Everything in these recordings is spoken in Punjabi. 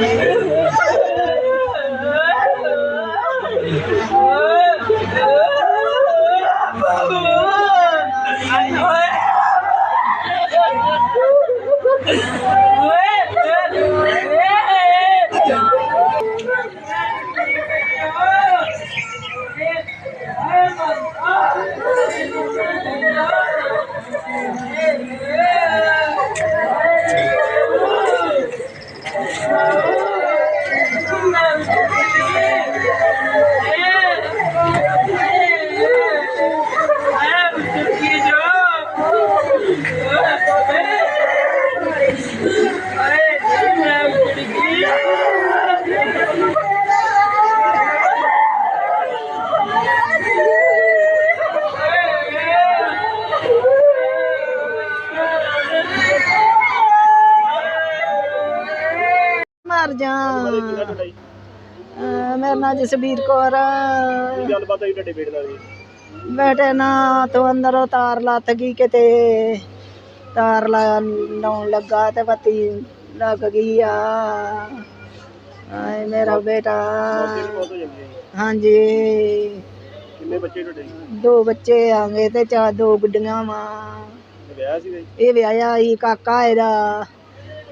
Yeah. ਮਰ ਜਾ ਅਹ ਮੇਰਾ ਨਾਂ ਜਸਬੀਰ ਕੌਰ ਆ। ਗੱਲਬਾਤ ਹੋਈ ਤੁਹਾਡੇ ਬੇਟੇ ਨਾਲ? ਜੀ ਬੇਟੇ ਨਾ ਤੋਂ ਅੰਦਰੋਂ ਤਾਰ ਲੱਤ ਗਈ ਕਿਤੇ ਤਾਰ ਲਾਉਣ ਲੱਗਾ ਤੇ ਬੱਤੀ ਲੱਗ ਗਈ ਆ। ਆਏ ਮੇਰਾ ਬੇਟਾ। ਬਹੁਤ ਹੋ ਜਾਂਦੀ ਹੈ ਜੀ। ਹਾਂਜੀ। ਕਿੰਨੇ ਬੱਚੇ ਤੁਹਾਡੇ? ਜੀ? ਦੋ ਬੱਚੇ ਆਂਗੇ ਤੇ ਚਾਰ ਦੋ ਗੁੱਡੀਆਂ ਵਾ। ਵਿਆਹ ਸੀ ਜੀ? ਇਹ ਵਿਆਹਿਆ ਹੀ ਕਾਕਾ ਇਹਦਾ।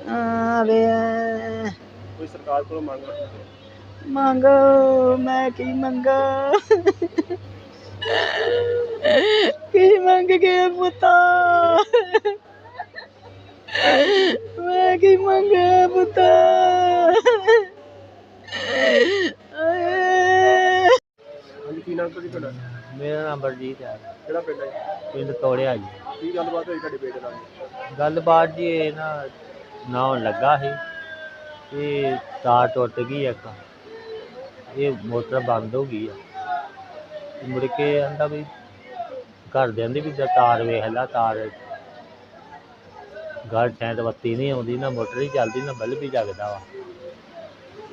ਆ ਵੇ ਕੋਈ ਸਰਕਾਰ ਕੋਲੋਂ ਮੰਗ ਮੰਗ ਮੈਂ ਕੀ ਮੰਗਾ? ਕੀ ਮੰਗ ਕੇ ਪੁੱਤਾ? ਮੈਂ ਕੀ ਮੰਗਾ ਪੁੱਤਾ? ਹਾਂਜੀ ਕੀ ਨਾਮ ਤੁਹਾਡੀ ਤੁਹਾਡਾ ਮੇਰਾ ਨਾਮ ਬਲਜੀਤ ਹੈ। ਕਿਹੜਾ ਪਿੰਡ ਹੈ ਜੀ? ਪਿੰਡ ਤੋੜਿਆ ਜੀ। ਕੀ ਗੱਲਬਾਤ ਹੋਈ ਤੁਹਾਡੇ ਬੇਟੇ ਨਾਲ? ਜੀ? ਗੱਲਬਾਤ ਜੀ ਇਹ ਨਾ ਨਾਉਣ ਲੱਗਾ ਸੀ। ਇਹ ਤਾਰ ਟੁੱਟ ਗਈ ਇੱਕ। ਇਹ ਮੋਟਰ ਬੰਦ ਹੋ ਗਈ ਆ। ਤੇ ਮੁੜ ਕੇ ਆਂਦਾ ਵੀ ਘਰ ਦੇ ਆਂਦੇ ਵੀ ਜਦ ਤਾਰ ਵੇਖ ਲਾ, ਤਾਰ ਘਰ ਸ਼ਾਇਦ ਬੱਤੀ ਨਹੀਂ ਆਉਂਦੀ, ਨਾ ਮੋਟਰ ਹੀ ਚੱਲਦੀ, ਨਾ ਬਲਬ ਵੀ ਜਗਦਾ ਵਾ।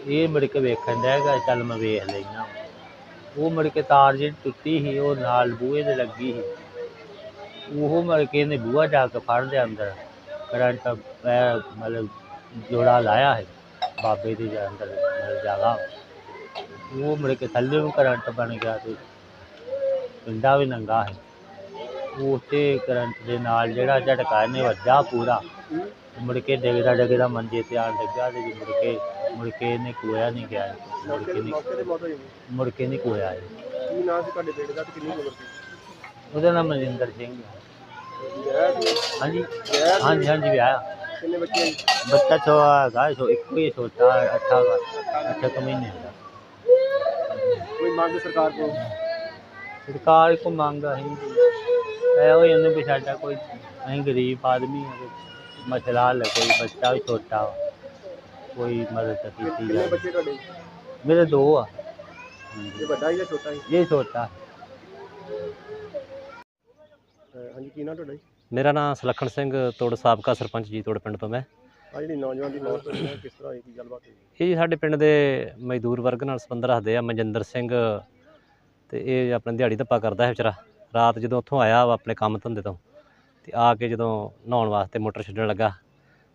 ਇਹ ਮੁੜ ਕੇ ਵੇਖਣ ਦਾ ਹੈਗਾ ਚੱਲ ਮੈਂ ਵੇਖ ਲੈਣਾ ਉਹ ਮੁੜ ਕੇ ਤਾਰ ਜਿਹੜੀ ਟੁੱਟੀ ਸੀ, ਉਹ ਨਾਲ ਬੂਹੇ ਦੇ ਲੱਗੀ ਸੀ। ਉਹ ਮੁੜ ਕੇ ਇਹਨੇ ਬੂਹਾ ਜਾ ਕੇ ਫੜ ਲਿਆ ਅੰਦਰ। ਕਰੰਟ ਪੈ ਮਤਲਬ ਜੋੜਾ ਲਾਇਆ ਹੈ ਬਾਬੇ ਦੇ ਜਾ ਅੰਦਰ ਮਤਲਬ ਜਗ੍ਹਾ ਉਹ ਮੁੜ ਕੇ ਥੱਲੇ ਨੂੰ ਕਰੰਟ ਬਣ ਗਿਆ ਤੇ ਪਿੰਡਾ ਵੀ ਨੰਗਾ ਹੈ ਉਹ ਤੇ ਕਰੰਟ ਦੇ ਨਾਲ ਜਿਹੜਾ ਝਟਕਾ ਇਹਨੇ ਵੱਜਾ ਪੂਰਾ। ਮੁੜ ਕੇ ਡਿੱਗਦਾ ਡਿੱਗਦਾ ਮੰਜੇ ਤੇ ਆਣ ਲੱਗਾ ਤੇ ਮੁੜ ਕੇ ਮੁੜ ਕੇ ਇਹਨੇ ਕੋਇਆ ਨਹੀਂ ਗਿਆ। ਮੁੜ ਕੇ ਨਹੀਂ ਮੁੜ ਕੇ ਨਹੀਂ ਕੋਇਆ ਇਹ। ਕੀ ਨਾਮ ਸੀ ਤੁਹਾਡੇ ਬੇਟੇ ਦਾ ਤੇ ਕਿੰਨੀ ਉਮਰ ਸੀ? ਉਹਦਾ ਨਾਮ ਮਨਿੰਦਰ ਸਿੰਘ ਹੈ ਹਾਂਜੀ? ਹਾਂਜੀ ਹਾਂਜੀ ਵਿਆਹ। ਕਿੰਨੇ ਬੱਚੇ ਆ ਜੀ? ਬੱਚਾ ਛੋ ਹੈਗਾ ਛੋ ਇੱਕੋ ਹੀ ਛੋਟਾ ਅੱਠਾ ਅੱਠਾ ਕੁ ਮਹੀਨੇ ਦਾ ਕੋਈ ਮੰਗ ਸਰਕਾਰ ਕੋਲ ਸਰਕਾਰ ਕੋ ਮੰਗ ਅਸੀਂ ਐ ਉਹ ਇਹਨੇ ਵੀ ਸਾਡਾ ਕੋਈ ਅਸੀਂ ਗਰੀਬ ਆਦਮੀ ਹਾਂ ਤੇ ਮਸਲਾ ਹੱਲ ਕੋਈ ਬੱਚਾ ਵੀ ਛੋਟਾ ਵਾ ਕੋਈ ਮਦਦ ਕੀਤੀ ਕਿੰਨੇ ਜਾਵੇ ਬੱਚੇ ਤੁਹਾਡੇ ਮੇਰੇ ਦੋ ਆ ਇਹ ਵੱਡਾ ਹੀ ਜਾਂ ਛੋਟਾ ਹੀ ਇਹ ਛੋਟਾ ਅਹ ਹਾਂਜੀ ਕੀ ਨਾਮ ਤੁਹਾਡਾ ਜੀ ਮੇਰਾ ਨਾਮ ਸੁਲੱਖਣ ਸਿੰਘ ਤੋੜ ਸਾਬਕਾ ਸਰਪੰਚ ਜੀ ਤੋੜ ਪਿੰਡ ਤੋਂ ਮੈਂ। ਆ ਜਿਹੜੀ ਨੌਜਵਾਨ ਦੀ ਮੌਤ ਹੋਈ ਹੈ ਕਿਸ ਤਰ੍ਹਾਂ ਹੋਈ ਕੀ ਗੱਲਬਾਤ ਹੋਈ? ਇਹ ਜੀ ਸਾਡੇ ਪਿੰਡ ਦੇ ਮਜ਼ਦੂਰ ਵਰਗ ਨਾਲ ਸੰਬੰਧ ਰੱਖਦੇ ਆ ਮਨਜਿੰਦਰ ਸਿੰਘ ਤੇ ਇਹ ਆਪਣੇ ਦਿਹਾੜੀ ਧੱਪਾ ਕਰਦਾ ਹੈ ਵਿਚਾਰਾ। ਰਾਤ ਜਦੋਂ ਉੱਥੋਂ ਆਇਆ ਵਾ ਆਪਣੇ ਕੰਮ ਧੰਦੇ ਤੋਂ ਤੇ ਆ ਕੇ ਜਦੋਂ ਨਹਾਉਣ ਵਾਸਤੇ ਮੋਟਰ ਛੱਡਣ ਲੱਗਾ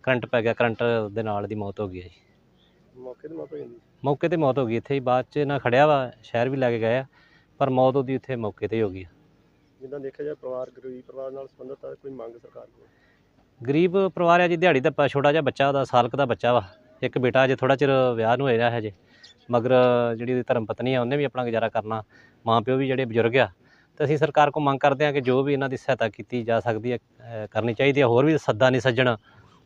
ਕਰੰਟ ਪੈ ਗਿਆ ਕਰੰਟ ਦੇ ਨਾਲ ਦੀ ਮੌਤ ਹੋ ਗਈ ਹੈ ਜੀ। ਮੌਕੇ ਤੇ ਮੌਤ ਹੋ ਜਾਂਦੀ ਮੌਕੇ ਤੇ ਮੌਤ ਹੋ ਗਈ ਇੱਥੇ ਹੀ ਬਾਅਦ ਚ ਨਾ ਖੜਿਆ ਵਾ ਸ਼ਹਿਰ ਵੀ ਲੈ ਕੇ ਗਏ ਆ ਪਰ ਮੌਤ ਉਹਦੀ ਉੱਥੇ ਮੌਕੇ ਤੇ ਹੀ ਹੋ ਗਈ ਆ। ਜਿੱਦਾਂ ਦੇਖਿਆ ਜਾਏ ਪਰਿਵਾਰ ਗਰੀਬ ਪਰਿਵਾਰ ਨਾਲ ਸੰਬੰਧਿਤ ਹੈ ਕੋਈ ਮੰਗ ਸਰਕਾਰ ਕੋਲ? ਗਰੀਬ ਪਰਿਵਾਰ ਆ ਜੀ ਦਿਹਾੜੀ ਦਾ ਛੋਟਾ ਜਿਹਾ ਬੱਚਾ ਉਹਦਾ ਸਾਲ ਕੁ ਦਾ ਬੱਚਾ ਵਾ। ਇੱਕ ਬੇਟਾ ਅਜੇ ਥੋੜਾ ਚਿਰ ਵਿਆਹ ਨੂੰ ਹੋਇਆ ਹਜੇ। ਮਗਰ ਜਿਹੜੀ ਉਹਦੀ ਧਰਮ ਪਤਨੀ ਆ ਉਹਨੇ ਵੀ ਆਪਣਾ ਗੁਜ਼ਾਰਾ ਕਰਨਾ। ਮਾਂ ਪਿਓ ਵੀ ਜਿਹੜੇ ਬਜ਼ੁਰਗ ਆ ਤੇ ਅਸੀਂ ਸਰਕਾਰ ਕੋਲ ਮੰਗ ਕਰਦੇ ਆ ਕਿ ਜੋ ਵੀ ਇਹਨਾਂ ਦੀ ਸਹਾਇਤਾ ਕੀਤੀ ਜਾ ਸਕਦੀ ਹੈ ਅਹ ਕਰਨੀ ਚਾਹੀਦੀ ਹੈ। ਹੋਰ ਵੀ ਸੱਦਾ ਨਹੀਂ ਸੱਜਣ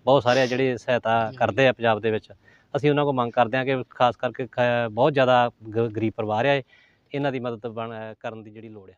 ਬਹੁਤ ਸਾਰੇ ਆ ਜਿਹੜੇ ਸਹਾਇਤਾ ਕਰਦੇ ਆ ਪੰਜਾਬ ਦੇ ਵਿੱਚ। ਅਸੀਂ ਉਹਨਾਂ ਕੋਲ ਮੰਗ ਕਰਦੇ ਆ ਕਿ ਖਾਸ ਕਰਕੇ ਖ- ਬਹੁਤ ਜ਼ਿਆਦਾ ਗ- ਗਰੀਬ ਪਰਿਵਾਰ ਆ ਇਹ, ਇਹਨਾਂ ਦੀ ਮਦਦ ਬਣ ਕਰਨ ਦੀ ਜਿਹੜੀ ਲੋੜ ਆ।